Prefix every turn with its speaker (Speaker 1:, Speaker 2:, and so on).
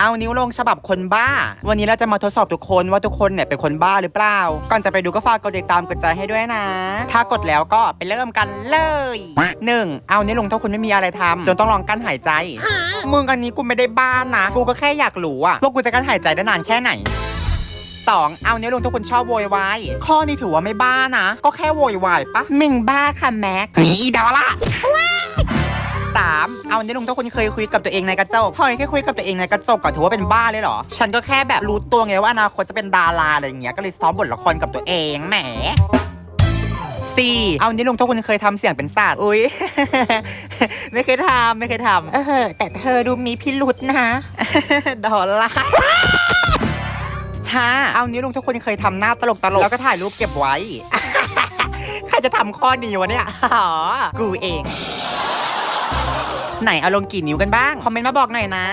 Speaker 1: เอานิ้วลงฉบับคนบ้า วันนี้เราจะมาทดสอบทุกคนว่าทุกคนเนี่ยเป็นคนบ้าหรือเปล่า ก่อนจะไปดูก็ฝากกดติดตามกดใจให้ด้วยนะ ถ้ากดแล้วก็ไปเริ่มกันเลยหนึ่งเอานิ้วลงถ้าคุณไม่มีอะไรทำจนต้องลองกั้นหายใจ มึงอันนี้กูไม่ได้บ้านะ กูก็แค่อยากรู้อะว่ากูจะกั้นหายใจได้นานแค่ไหนสองเอานิ้วลงทุกคนชอบโวยวาย ข้อนี้ถือว่าไม่บ้านะ ก็แค่โวยวายปะมึงบ้าค่ะแม็กอีดอลล่ะ สามเอานิ้วลงทุกคนเคยคุยกับตัวเองในกระจกเฮ้ยแค่คุยกับตัวเองในกระจกก็ถือว่าเป็นบ้าเลยเหรอ ฉันก็แค่แบบรู้ตัวไงว่าอนาคตจะเป็นดาราอะไรอย่างเงี้ย ก็เลยซ้อมบทละครกับตัวเองแหมสี่เอานิ้วลงทุกคนเคยทำเสียงเป็นสัตว์อุ้ย ไม่เคยทำไม่เคยทำเออแต่เธอดูมีพิรุษนะ ดอลล่าห้าเอานิ้วลงทุกคนเคยทำหน้าตลกตลกแล้วก็ถ่ายรูปเก็บไว้ ใครจะทำข้อนี้วะเนี่ยอ๋อกูเอง ไหนเอาลงกี่นิ้วกันบ้าง คอมเมนต์มาบอกหน่อยนะ